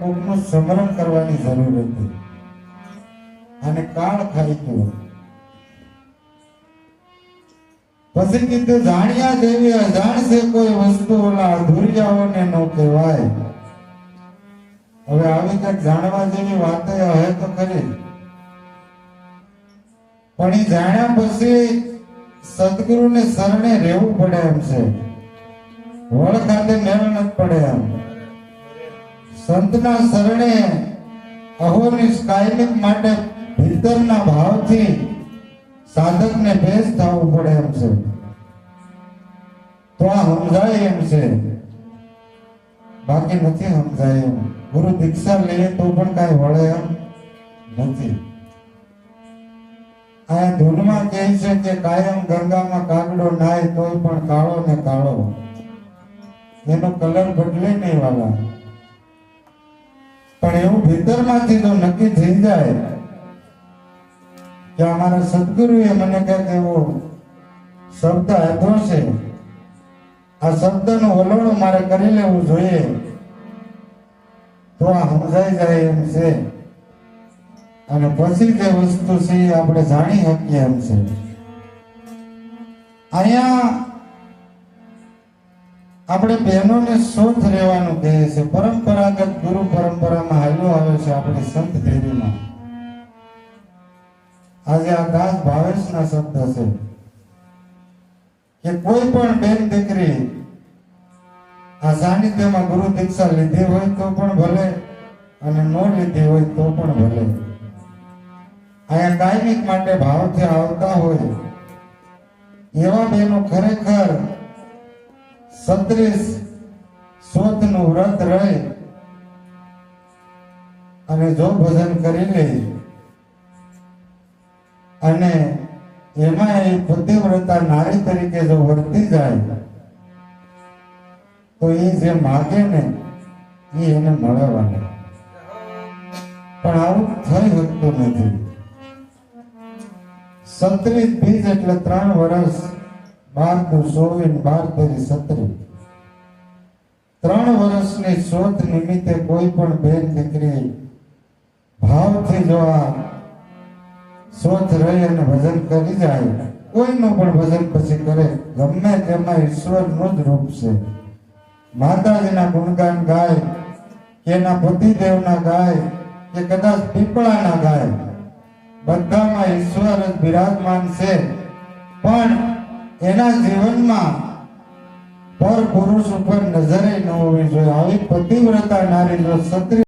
કોકનું કરવાની જરૂર હતી. અને કાળ ખાઈ ગયો પછી કીધું, જાણ્યા જેવી અજાણ કોઈ વસ્તુ, ઓલા અધૂરિયાઓને ન કહેવાય. હવે આવી કંઈક જાણવા જેવી વાતો હવે તો ખરી. પણ એ જાણ્યા પછી સદગુરુને શરણે રહેવું પડે એમ છે. વળ ખાતે મેળ નથી પડે એમ. સંતના શરણે અહોની કાયમિક માટે ભીતરના ભાવથી સાધકને ભેસ થવું પડે એમ છે. તો આ સમજાય એમ છે. બાકી નથી સમજાય એમ. ગુરુ દીક્ષા લઈએ તો પણ કાંઈ વળે એમ નથી. આ ધૂનમાં કહે છે કે કાયમ ગંગામાં કાગડો નાય તોય પણ કાળો ને કાળો. એનો કલર બદલે નહીં વાલા. પણ એવું ભીતરમાંથી તો નક્કી થઈ જાય કે અમારા સદગુરુએ મને કંઈક એવો શબ્દ આપ્યો છે. આ શબ્દનું વલણ મારે કરી લેવું જોઈએ. તો આ સમજાઈ જાય એમ છે. અને પછી જે વસ્તુ છે આપણે જાણી શકીએ એમ છે. અહીંયા આપણે બહેનોને શોધ રહેવાનું કહે છે. પરંપરાગત ગુરુ આવે આપણી સંત દેવીમાં આજે આ દાસ ભાવેશના શબ્દ છે કે કોઈ પણ બેન દીકરી આ સાનિધ્યમાં ગુરુ દીક્ષા લીધી હોય તો પણ ભલે અને ન લીધી હોય તો પણ ભલે. અહીંયા કાયમિક માટે ભાવથી આવતા હોય એવા બેનો ખરેખર સત્રીસનું વ્રત રહે અને જો ભજન કરી લે અને એમાં એ પતિવ્રતા નારી તરીકે જો વર્તી જાય, તો એ જે માગે ને એ એને મળવાનું. પણ આવું થઈ શકતું નથી. સત્રીસ બીજ એટલે ત્રણ વર્ષ બાર દુ સોવીન બાર તેરી સત્રી. ત્રણ વર્ષની શોધ નિમિત્તે કોઈ પણ બેન દીકરી ભાવથી જો આ સ્વચ્છ રહી અને ભજન કરી જાય. કોઈનું પણ ભજન પછી કરે, ગમે તેમાં ઈશ્વરનું જ રૂપ છે. માતાજીના ગુણગાન ગાય, કે એના પતિદેવના ગાય, કે કદાચ પીપળાના ગાય. બધામાં ઈશ્વર જ બિરાજમાન છે. પણ એના જીવનમાં પર પુરુષ ઉપર નજરે ન હોવી જોઈએ. આવી પતિવ્રતા નારી જો સત્રી